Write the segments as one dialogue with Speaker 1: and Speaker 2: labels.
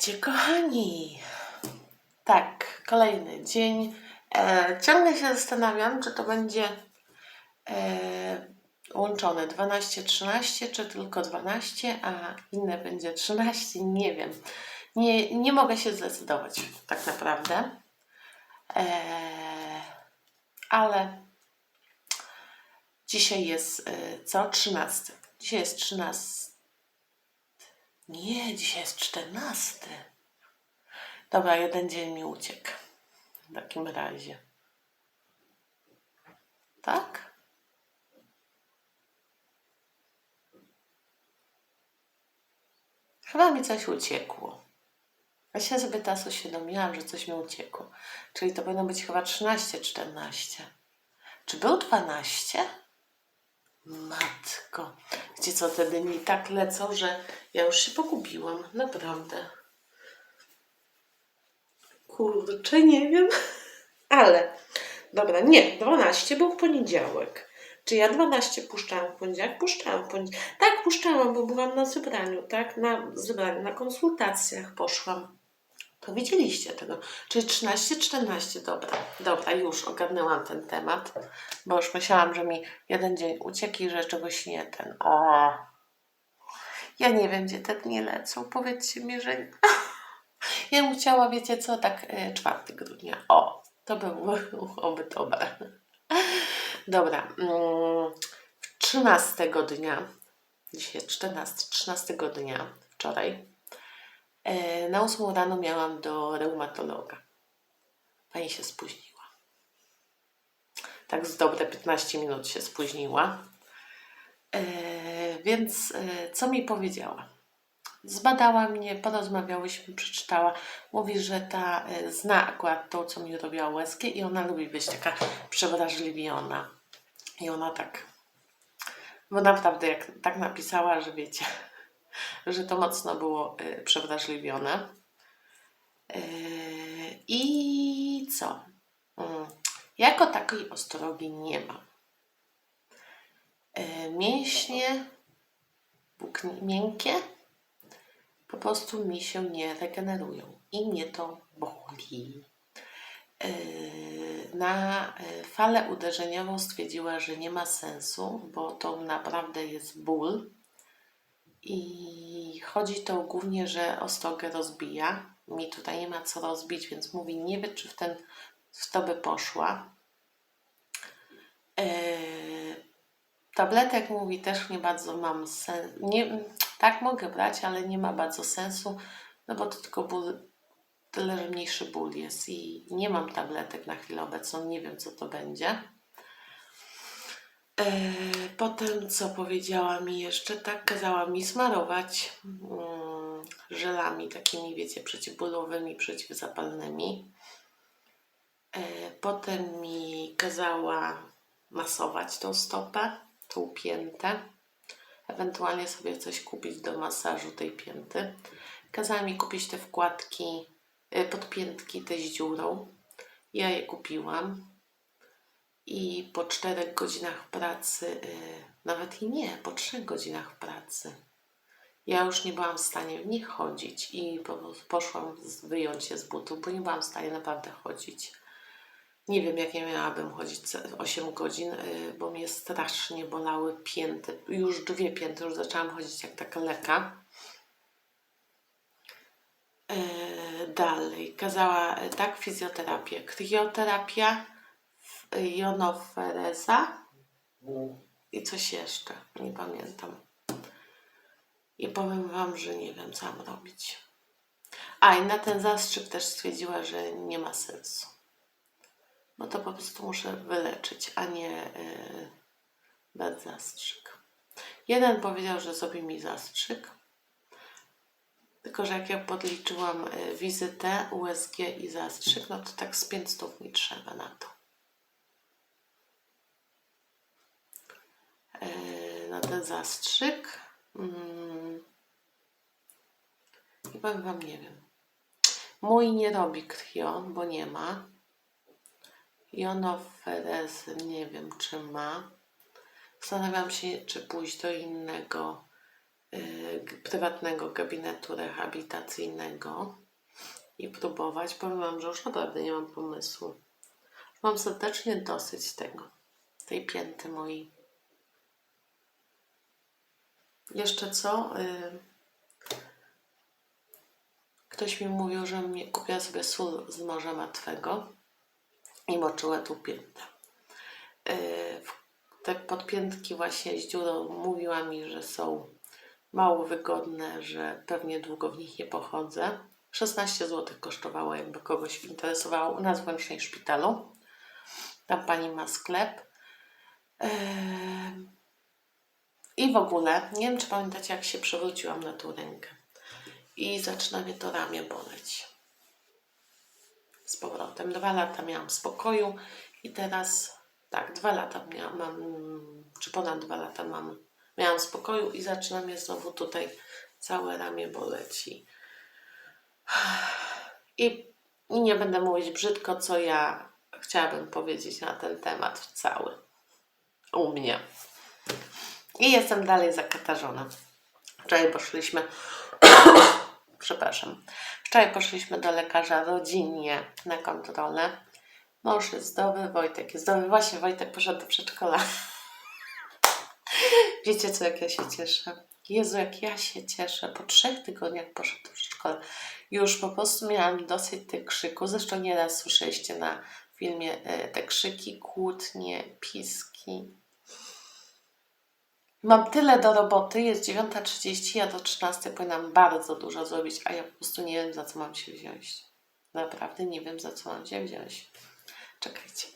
Speaker 1: Witajcie, kochani. Tak, kolejny dzień. E, ciągle się zastanawiam, czy to będzie e, łączone 12-13, czy tylko 12, a inne będzie 13. Nie wiem. Nie, nie mogę się zdecydować, tak naprawdę. E, ale dzisiaj jest e, co? 13. Dzisiaj jest 13. Nie, dzisiaj jest 14. Dobra, jeden dzień mi uciekł. W takim razie. Tak? Chyba mi coś uciekło. Ja się sobie teraz uświadomiłam, że coś mi uciekło. Czyli to powinno być chyba 13, 14. Czy był 12? Matko. Wiecie co, te dni tak lecą, że ja już się pogubiłam. Naprawdę. Kurczę, nie wiem. Ale, dobra, nie, 12 był w poniedziałek. Czy ja 12 puszczałam w poniedziałek? Puszczałam w poniedziałek. Tak, puszczałam, bo byłam na zebraniu, tak? Na zebraniu, na konsultacjach poszłam. To widzieliście tego. Czyli 13, 14, dobra, dobra, już ogarnęłam ten temat, bo już myślałam, że mi jeden dzień uciekł że czegoś nie ten. O! Ja nie wiem, gdzie te dni lecą. Powiedzcie mi, że. Ja bym chciała, wiecie co, tak e, 4 grudnia. O, to by było oby dobre. Dobra. mm, 13 dnia, dzisiaj jest 14, 13 dnia, wczoraj, e, na 8 rano miałam do reumatologa. Pani się spóźniła. Tak z dobre 15 minut się spóźniła. E, więc e, co mi powiedziała? Zbadała mnie, porozmawiałyśmy, przeczytała. Mówi, że ta e, zna akurat to, co mi robiła łezkę i ona lubi być taka przewrażliwiona. I ona tak, bo naprawdę jak tak napisała, że wiecie, że to mocno było e, przewrażliwione. E, I co? Mm, Jako takiej ostrogi nie ma. E, Mięśnie bukni- miękkie po prostu mi się nie regenerują i mnie to boli. Yy, Na yy, falę uderzeniową stwierdziła, że nie ma sensu, bo to naprawdę jest ból. I chodzi to głównie, że ostrogę rozbija. Mi tutaj nie ma co rozbić, więc mówi, nie wie, czy w, ten, w to by poszła. Yy, Tabletek mówi też nie bardzo mam sens. Nie, tak mogę brać, ale nie ma bardzo sensu, no bo to tylko ból, tyle, że mniejszy ból jest i nie mam tabletek na chwilę obecną, nie wiem co to będzie. E, Potem co powiedziała mi jeszcze, tak kazała mi smarować mm, żelami takimi, wiecie, przeciwbólowymi, przeciwzapalnymi. E, Potem mi kazała masować tą stopę, tą piętę. Ewentualnie sobie coś kupić do masażu tej pięty. Kazała mi kupić te wkładki, y, podpiętki te z dziurą. Ja je kupiłam. I po czterech godzinach pracy, y, nawet i nie, po trzech godzinach pracy, ja już nie byłam w stanie w nich chodzić i poszłam wyjąć je z butów, bo nie byłam w stanie naprawdę chodzić. Nie wiem, jak ja miałabym chodzić ce- 8 godzin, y, bo mnie strasznie bolały pięty. Już dwie pięty, już zaczęłam chodzić jak taka leka. E, Dalej, kazała tak fizjoterapię, krioterapia, jonofereza i coś jeszcze, nie pamiętam. I powiem Wam, że nie wiem, co mam robić. A, i na ten zastrzyk też stwierdziła, że nie ma sensu. No to po prostu muszę wyleczyć, a nie yy, bez zastrzyk. Jeden powiedział, że zrobi mi zastrzyk. Tylko, że jak ja podliczyłam y, wizytę, USG i zastrzyk, no to tak z 500 mi trzeba na to. Na ten zastrzyk. Mm. I powiem Wam, nie wiem. Mój nie robi kryo, bo nie ma. Jonoferez nie wiem, czy ma. Zastanawiam się, czy pójść do innego y, g- prywatnego gabinetu rehabilitacyjnego i próbować. Powiem Wam, że już naprawdę nie mam pomysłu. Mam serdecznie dosyć tego, tej pięty mojej. Jeszcze co? Y, Ktoś mi mówił, że kupiła sobie sól z Morza Martwego i moczyła tu piętę. W- te podpiętki właśnie z dziurą mówiła mi, że są mało wygodne, że pewnie długo w nich nie pochodzę. 16 zł kosztowało, jakby kogoś interesowało, u nas w Szpitalu. Tam pani ma sklep. Yy, I w ogóle, nie wiem czy pamiętacie, jak się przewróciłam na tą rękę. I zaczyna mnie to ramię boleć. Z powrotem. Dwa lata miałam spokoju i teraz, tak, dwa lata miałam, mam, czy ponad dwa lata mam, miałam spokoju i zaczyna mnie znowu tutaj całe ramię boleć. I, i, nie będę mówić brzydko, co ja chciałabym powiedzieć na ten temat cały. U mnie. I jestem dalej zakatarzona. Wczoraj poszliśmy, przepraszam, wczoraj poszliśmy do lekarza rodzinnie na kontrolę. Mąż jest zdrowy, Wojtek jest zdrowy. Właśnie Wojtek poszedł do przedszkola. Wiecie co, jak ja się cieszę? Jezu, jak ja się cieszę. Po trzech tygodniach poszedł do przedszkola. Już po prostu miałam dosyć tych krzyków. Zresztą nieraz słyszeliście na filmie e, te krzyki, kłótnie, piski. Mam tyle do roboty, jest 9.30, ja do 13 powinnam bardzo dużo zrobić, a ja po prostu nie wiem za co mam się wziąć. Naprawdę nie wiem za co mam się wziąć. Czekajcie.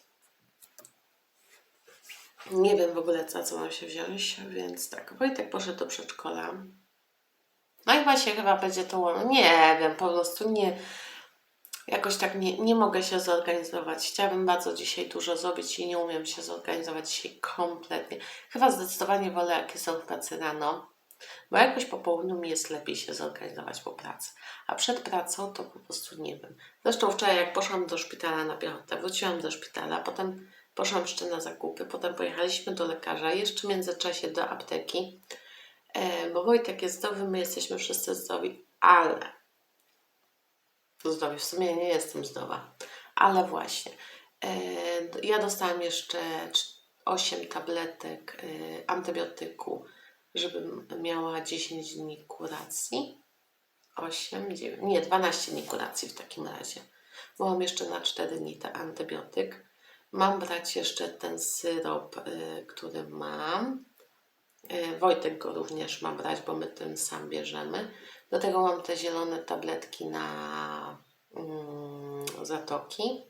Speaker 1: Nie wiem w ogóle za co mam się wziąć, więc tak, Wojtek poszedł do przedszkola. No i właśnie chyba będzie to. Nie wiem, po prostu nie. Jakoś tak nie, nie mogę się zorganizować. Chciałabym bardzo dzisiaj dużo zrobić i nie umiem się zorganizować dzisiaj kompletnie. Chyba zdecydowanie wolę, jakie są w pracy rano, bo jakoś po południu mi jest lepiej się zorganizować po pracy. A przed pracą to po prostu nie wiem. Zresztą wczoraj, jak poszłam do szpitala na piechotę, wróciłam do szpitala, potem poszłam jeszcze na zakupy, potem pojechaliśmy do lekarza, jeszcze w międzyczasie do apteki, e, bo Wojtek jest zdrowy, my jesteśmy wszyscy zdrowi, ale zdrowi. W sumie nie jestem zdrowa, ale właśnie. E, ja dostałam jeszcze 8 tabletek e, antybiotyku, żebym miała 10 dni kuracji. 8, 9, nie, 12 dni kuracji w takim razie. Bo mam jeszcze na 4 dni ten antybiotyk. Mam brać jeszcze ten syrop, e, który mam. Wojtek go również ma brać, bo my ten sam bierzemy. Do tego mam te zielone tabletki na mm, zatoki.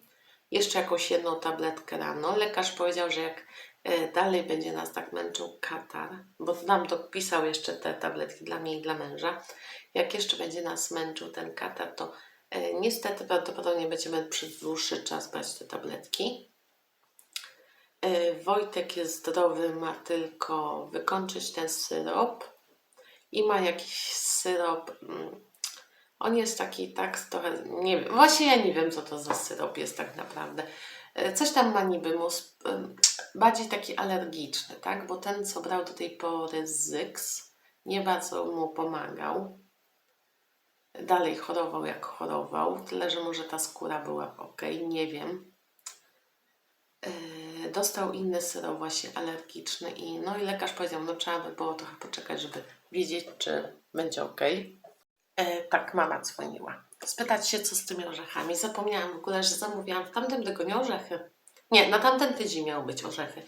Speaker 1: Jeszcze jakąś jedną tabletkę rano. Lekarz powiedział, że jak e, dalej będzie nas tak męczył katar, bo nam dopisał jeszcze te tabletki dla mnie i dla męża. Jak jeszcze będzie nas męczył ten katar, to e, niestety prawdopodobnie będziemy przez dłuższy czas brać te tabletki. E, Wojtek jest zdrowy, ma tylko wykończyć ten syrop i ma jakiś syrop. mm, On jest taki tak trochę, nie wiem, właśnie ja nie wiem co to za syrop jest tak naprawdę. E, Coś tam ma niby mu sp- em, bardziej taki alergiczny, tak? Bo ten co brał do tej pory Zyks nie bardzo mu pomagał. Dalej chorował jak chorował, tyle że może ta skóra była ok, nie wiem. Yy, dostał inny syrop właśnie alergiczny i no i lekarz powiedział, no trzeba by było trochę poczekać, żeby wiedzieć, czy będzie ok. E, tak, mama dzwoniła. Spytać się, co z tymi orzechami. Zapomniałam w ogóle, że zamówiłam w tamtym tygodniu orzechy. Nie, na tamten tydzień miały być orzechy.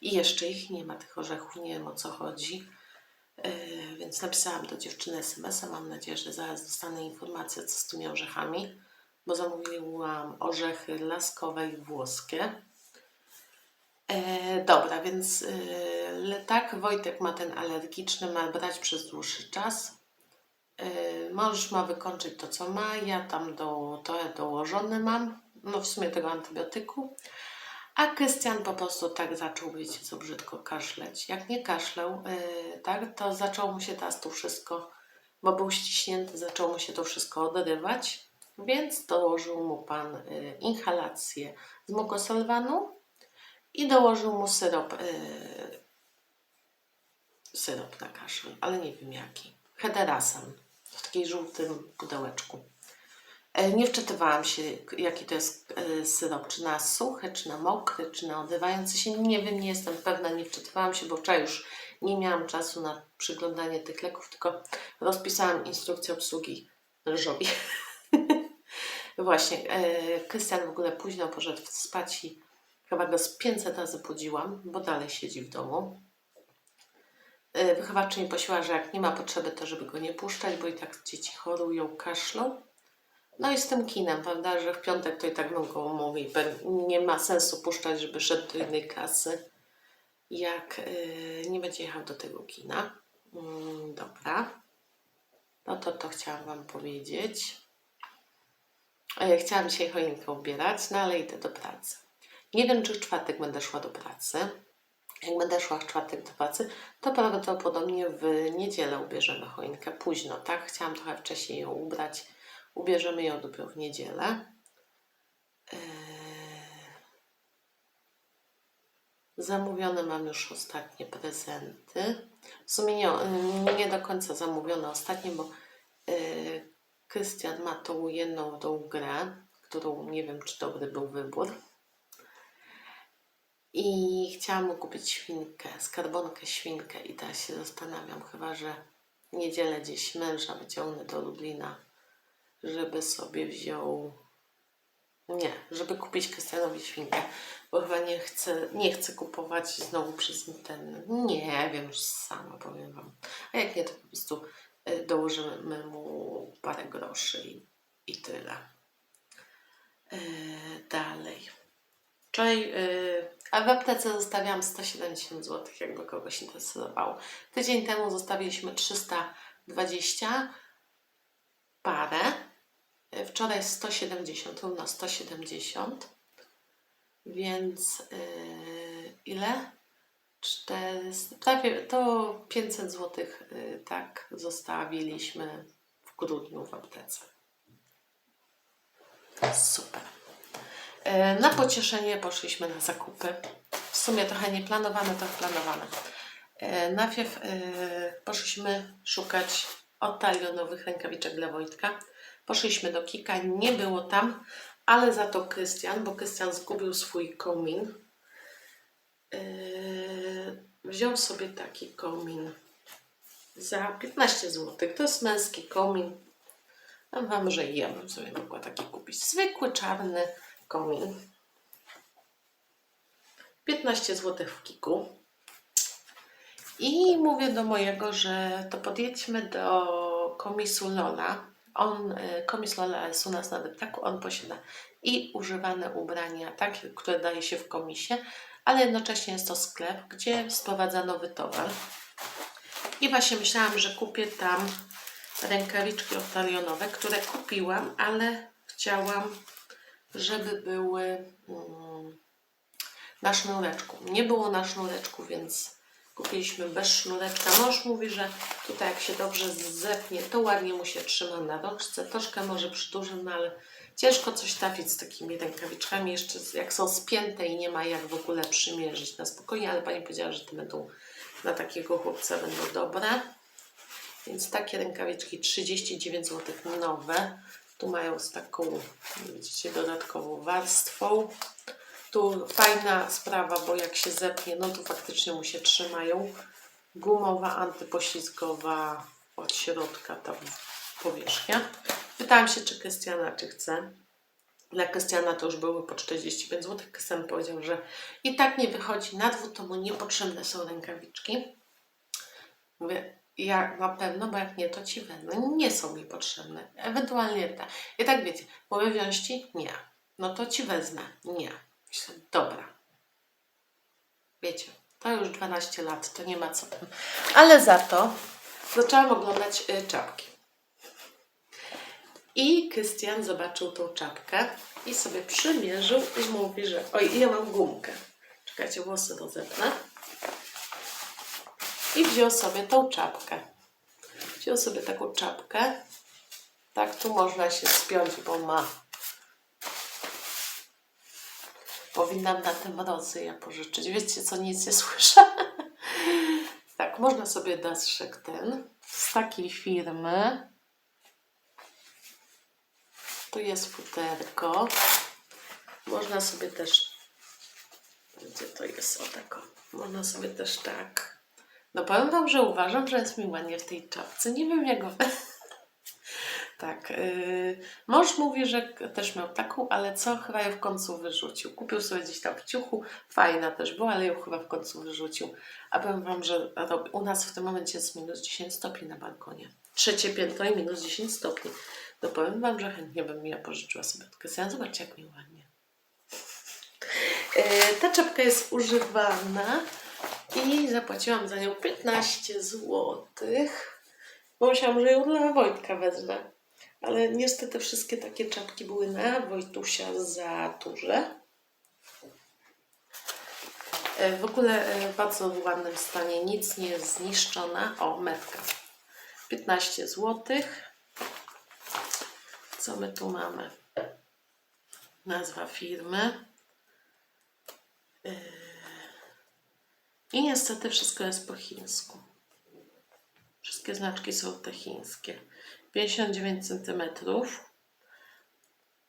Speaker 1: I jeszcze ich nie ma, tych orzechów, nie wiem o co chodzi. E, więc napisałam do dziewczyny SMS-a. Mam nadzieję, że zaraz dostanę informację, co z tymi orzechami. Bo zamówiłam orzechy laskowe i włoskie. E, dobra, więc e, tak, Wojtek ma ten alergiczny, ma brać przez dłuższy czas. E, mąż ma wykończyć to, co ma. Ja tam do, trochę dołożone mam, no w sumie tego antybiotyku. A Krystian po prostu tak zaczął, wiecie co brzydko, kaszleć. Jak nie kaszlał, e, tak, to zaczęło mu się teraz to wszystko, bo był ściśnięty, zaczęło mu się to wszystko odrywać. Więc dołożył mu pan e, inhalację z mukosolwanu i dołożył mu syrop, yy, syrop na kaszel, ale nie wiem jaki. Hederasan w takiej żółtym pudełeczku. E, Nie wczytywałam się, jaki to jest e, syrop, czy na suchy, czy na mokry, czy na odrywający się. Nie wiem, nie jestem pewna, nie wczytywałam się, bo wczoraj już nie miałam czasu na przyglądanie tych leków, tylko rozpisałam instrukcję obsługi ryżowi. Właśnie, e, Krystian w ogóle późno poszedł spać i chyba go z 500 razy budziłam, bo dalej siedzi w domu. E, Wychowawczyni prosiła, że jak nie ma potrzeby, to żeby go nie puszczać, bo i tak dzieci chorują, kaszlą. No i z tym kinem, prawda, że w piątek to i tak bym go umówił. Nie ma sensu puszczać, żeby szedł do innej kasy, jak yy, nie będzie jechał do tego kina. Mm, dobra. No to to chciałam Wam powiedzieć. E, Chciałam dzisiaj choinkę ubierać, no ale idę do pracy. Nie wiem, czy w czwartek będę szła do pracy. Jak będę szła w czwartek do pracy, to prawdopodobnie w niedzielę ubierzemy choinkę późno, tak? Chciałam trochę wcześniej ją ubrać. Ubierzemy ją dopiero w niedzielę. Eee, Zamówione mam już ostatnie prezenty. W sumie nie, nie do końca zamówione ostatnie, bo yy, Krystian ma tą jedną tą grę, którą nie wiem, czy dobry był wybór. I chciałam kupić świnkę, skarbonkę świnkę i teraz się zastanawiam, chyba że niedzielę gdzieś męża wyciągnę do Lublina, żeby sobie wziął nie, żeby kupić Krystianowi świnkę, bo chyba nie chcę, nie chcę kupować znowu przez internet. Nie wiem, już sama powiem Wam. A jak nie, to po prostu y, dołożymy mu parę groszy i, i tyle. Yy, dalej. Wczoraj, yy, a w aptece zostawiałam 170 zł, jakby kogoś interesowało. Tydzień temu zostawiliśmy 320 parę. Yy, Wczoraj 170, równo 170. Więc yy, ile? 400, prawie to 500 zł, yy, tak, zostawiliśmy w grudniu w aptece. Super. E, Na pocieszenie poszliśmy na zakupy. W sumie trochę nieplanowane, trochę planowane. E, Najpierw e, poszliśmy szukać otalionowych rękawiczek dla Wojtka. Poszliśmy do Kika, nie było tam, ale za to Krystian, bo Krystian zgubił swój komin. Wziął sobie taki komin za 15 zł. To jest męski komin. Wam, że ja bym sobie mogła taki kupić. Zwykły, czarny komin. 15 zł w kiku. I mówię do mojego, że to podjedźmy do komisu Lola. On, y, komis Lola jest u nas na deptaku, on posiada i używane ubrania, tak, które daje się w komisie, ale jednocześnie jest to sklep, gdzie sprowadza nowy towar. I właśnie myślałam, że kupię tam rękawiczki oktarionowe, które kupiłam, ale chciałam, żeby były mm, na sznureczku. Nie było na sznureczku, więc kupiliśmy bez sznureczka. Mąż mówi, że tutaj jak się dobrze zepnie, to ładnie mu się trzyma na rączce. Troszkę może przyduży, no ale ciężko coś trafić z takimi rękawiczkami, jeszcze jak są spięte i nie ma jak w ogóle przymierzyć na spokojnie, ale pani powiedziała, że te będą na takiego chłopca będą dobre. Więc takie rękawiczki 39 zł nowe. Tu mają z taką, widzicie, dodatkową warstwą. Tu fajna sprawa, bo jak się zepnie, no to faktycznie mu się trzymają. Gumowa, antypoślizgowa od środka ta powierzchnia. Pytałam się, czy Krystiana, czy chce. Dla Krystiana to już były po 45 zł. Krystian powiedział, że i tak nie wychodzi na dwór, to mu niepotrzebne są rękawiczki. Mówię, ja na pewno, bo jak nie, to ci wezmę. Nie są mi potrzebne. Ewentualnie ta. I tak wiecie, mówię wziąć? Nie. No to ci wezmę. Nie. Myślę, dobra. Wiecie, to już 12 lat, to nie ma co. Ale za to zaczęłam oglądać y, czapki. I Krystian zobaczył tą czapkę i sobie przymierzył i mówi, że oj, ja mam gumkę. Czekajcie, włosy rozepnę. I wziął sobie tą czapkę. Wziął sobie taką czapkę. Tak, tu można się spiąć, bo ma. Powinnam na tym mrozy ja pożyczyć. Wiecie co, nic nie słyszę. tak, Można sobie daszek ten z takiej firmy. Tu jest futerko. Można sobie też. Gdzie to jest? O tako. Można sobie też tak. No powiem Wam, że uważam, że jest mi ładnie w tej czapce. Nie wiem jak. tak. Yy, mąż mówi, że też miał taką, ale co chyba ją w końcu wyrzucił. Kupił sobie gdzieś tam w ciuchu. Fajna też była, ale ją chyba w końcu wyrzucił. A powiem Wam, że u nas w tym momencie jest minus 10 stopni na balkonie. Trzecie piętro i minus 10 stopni. No powiem Wam, że chętnie bym ja pożyczyła sobie sobie. Zobaczcie, jak mi ładnie. E, Ta czapka jest używana i zapłaciłam za nią 15 zł. Bo myślałam, że ją dla Wojtka wezmę. Ale niestety wszystkie takie czapki były na Wojtusia za duże. E, W ogóle e, w ładnym stanie, nic nie jest zniszczona. O, metka. 15 zł. Co my tu mamy? Nazwa firmy. Yy. I niestety wszystko jest po chińsku. Wszystkie znaczki są te chińskie. 59 cm.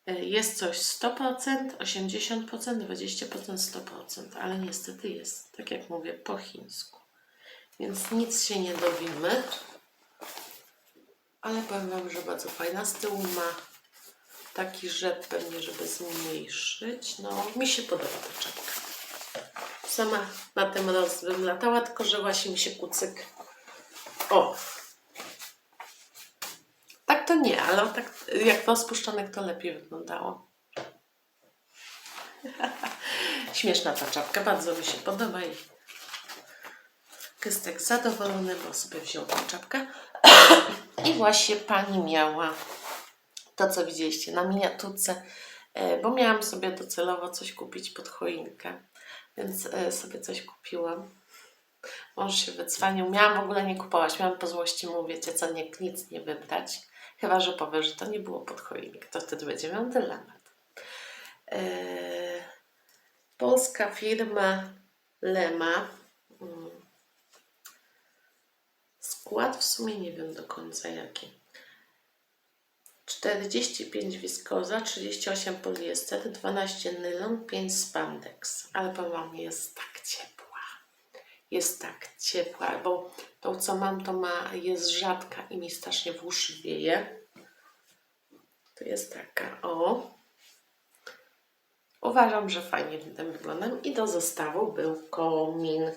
Speaker 1: Jest coś 100%, 80%, 20%, 100%, ale niestety jest, tak jak mówię, po chińsku. Więc nic się nie dowimy. Ale powiem Wam, że bardzo fajna. Z tyłu ma taki rzep pewnie, żeby zmniejszyć. No, mi się podoba ta czapka. Sama na tym roz bym latała, tylko że właśnie mi się kucyk. O! Tak to nie, ale tak jak rozpuszczonych to lepiej wyglądało. Śmieszna ta czapka, bardzo mi się podoba i Kystek zadowolony, bo sobie wziął tę czapkę. I właśnie pani miała to, co widzieliście na miniaturce, e, bo miałam sobie docelowo coś kupić pod choinkę, więc e, sobie coś kupiłam. Mąż się wycwanił. Miałam w ogóle nie kupować, miałam po złości mu, wiecie co, nie, nic nie wybrać. Chyba, że powie, że to nie było pod choinkę, to wtedy będzie miał dylemat. E, polska firma Lema. Mm. Skład w sumie nie wiem do końca jaki. 45 wiskoza, 38 poliester, 12 nylon, 5 spandex. Ale powiem wam, jest tak ciepła. Jest tak ciepła, bo tą co mam to ma, jest rzadka i mi strasznie w uszy wieje. To jest taka, o. Uważam, że fajnie tym wyglądam. I do zestawu był komin.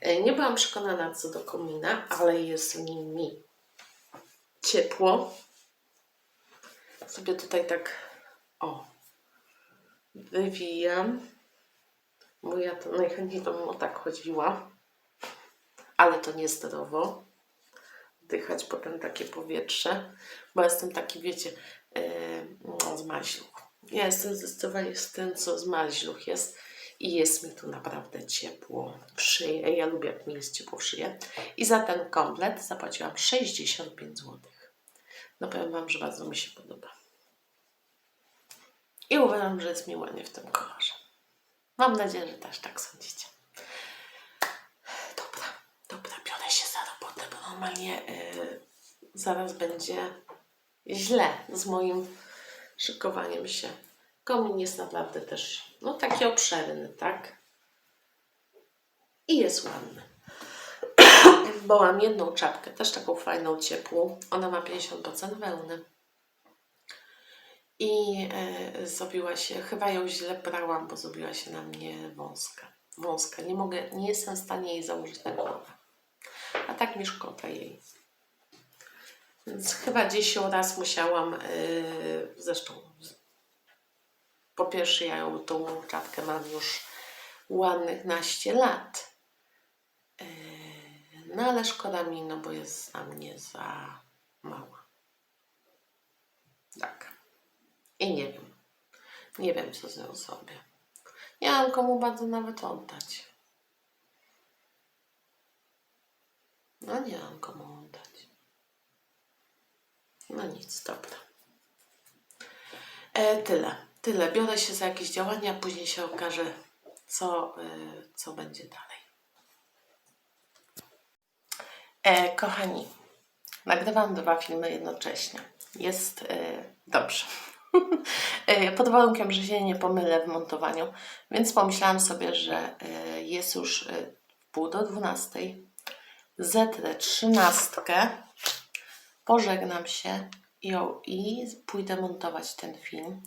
Speaker 1: E, Nie byłam przekonana co do komina, ale jest w nim mi ciepło. Sobie tutaj tak o wywijam. Bo ja to najchętniej to bym o tak chodziła. Ale to niezdrowo. Dychać potem takie powietrze. Bo jestem taki, wiecie, e, no. Ja jestem zdecydowanie z tym, co zmaźluch jest. I jest mi tu naprawdę ciepło w szyję. Ja lubię, jak mi jest ciepło w szyję. I za ten komplet zapłaciłam 65 zł. No powiem Wam, że bardzo mi się podoba. I uważam, że jest mi ładnie w tym kolorze. Mam nadzieję, że też tak sądzicie. Dobra, dobra, biorę się za robotę, bo normalnie yy, zaraz będzie źle z moim szykowaniem się. Komin jest naprawdę też, no taki obszerny, tak? I jest ładny. Bo mam jedną czapkę, też taką fajną, ciepłą. Ona ma 50% wełny. I e, zrobiła się, chyba ją źle brałam, bo zrobiła się na mnie wąska. Wąska. Nie mogę, nie jestem w stanie jej założyć na głowę. A tak mi szkoda jej. Więc chyba gdzieś ją raz musiałam, e, zresztą po pierwsze ja ją, tą czapkę mam już ładnych naście lat. E, no ale szkoda mi, no bo jest dla mnie za mała. Tak. I nie wiem. Nie wiem, co z nią zrobię. Nie mam komu bardzo nawet oddać. No nie mam komu oddać. No nic, dobra. E, tyle. Tyle. Biorę się za jakieś działania, później się okaże, co, e, co będzie dalej. E, kochani, nagrywam dwa filmy jednocześnie. Jest e, dobrze. E, Pod warunkiem, że się nie pomylę w montowaniu, więc pomyślałam sobie, że e, jest już e, pół do dwunastej. Zetrę trzynastkę, pożegnam się o- i pójdę montować ten film.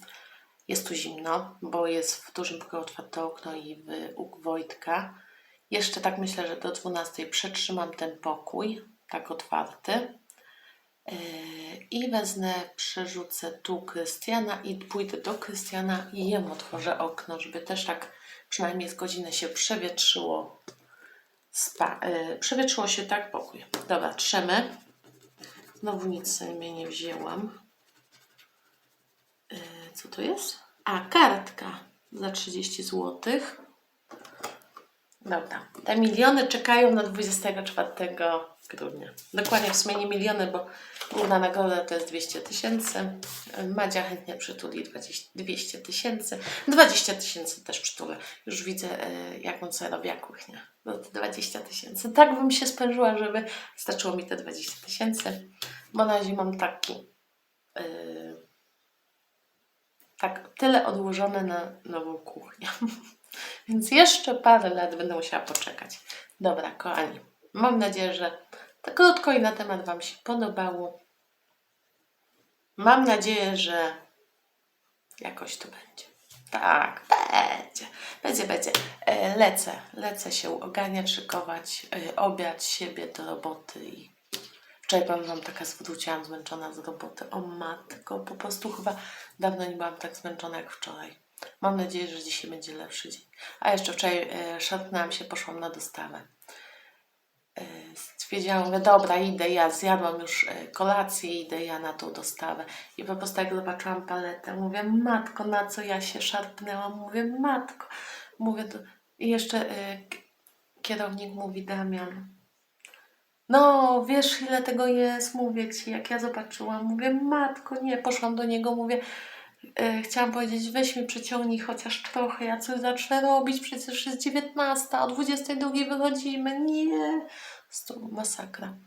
Speaker 1: Jest tu zimno, bo jest w dużym pokoju otwarte okno i u Wojtka. Jeszcze tak myślę, że do 12 przetrzymam ten pokój, tak otwarty. Yy, I wezmę, przerzucę tu Krystiana i pójdę do Krystiana i jemu otworzę okno, żeby też tak przynajmniej z godzinę się przewietrzyło. Spa, yy, przewietrzyło się tak pokój. Dobra, trzemy. Znowu nic sobie nie wzięłam. Yy, co to jest? A, kartka za 30 zł. Dobra, te miliony czekają na 24 grudnia. Dokładnie w sumie nie miliony, bo główna nagroda to jest 200 tysięcy. Madzia chętnie przytuli 20 200 tysięcy. 20 tysięcy też przytulę. Już widzę, e, jak on sobie robi jak kuchnia. No to 20 tysięcy. Tak bym się spężyła, żeby starczyło mi te 20 tysięcy. Bo na razie mam taki e, tak tyle odłożone na nową kuchnię. Więc jeszcze parę lat będę musiała poczekać. Dobra, kochani. Mam nadzieję, że to krótko i na temat Wam się podobało. Mam nadzieję, że jakoś to będzie. Tak, będzie. Będzie, będzie. E, Lecę, lecę się oganiać, szykować, e, obiad siebie do roboty i Wczoraj byłam taka zwróciłam zmęczona z roboty. O matko, po prostu chyba dawno nie byłam tak zmęczona jak wczoraj. Mam nadzieję, że dzisiaj będzie lepszy dzień. A jeszcze wczoraj e, szarpnęłam się, poszłam na dostawę. E, stwierdziłam, mówię, dobra, idę ja, zjadłam już e, kolację, idę ja na tą dostawę. I po prostu jak zobaczyłam paletę, mówię, matko, na co ja się szarpnęłam? Mówię, matko. Mówię, to... i jeszcze kierownik mówi, Damian, no, wiesz ile tego jest, mówię ci, jak ja zobaczyłam, mówię, matko, nie, poszłam do niego, mówię, e, chciałam powiedzieć, weź mi przyciągnij chociaż trochę, ja coś zacznę robić, przecież jest 19, o 22 wychodzimy, nie, to masakra.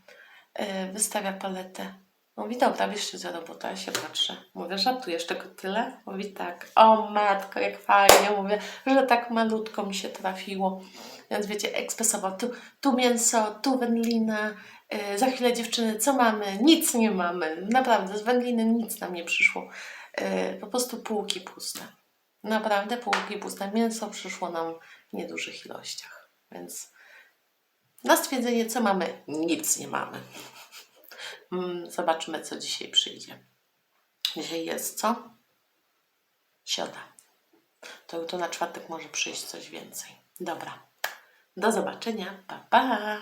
Speaker 1: E, wystawia paletę. Mówi, dobra, bierzcie za robotę, ja się patrzę. Mówię, żartujesz tego tyle? Mówi, tak. O matko, jak fajnie. Mówię, że tak malutko mi się trafiło. Więc wiecie, ekspresowo, tu, tu mięso, tu wędlina, yy, za chwilę dziewczyny, co mamy? Nic nie mamy. Naprawdę, z wędliny nic nam nie przyszło. Yy, po prostu półki puste. Naprawdę półki puste. Mięso przyszło nam w niedużych ilościach. Więc na stwierdzenie, co mamy? Nic nie mamy. Mm, Zobaczmy, co dzisiaj przyjdzie. Dzisiaj jest co? Środa. To jutro na czwartek może przyjść coś więcej. Dobra. Do zobaczenia. Pa, pa.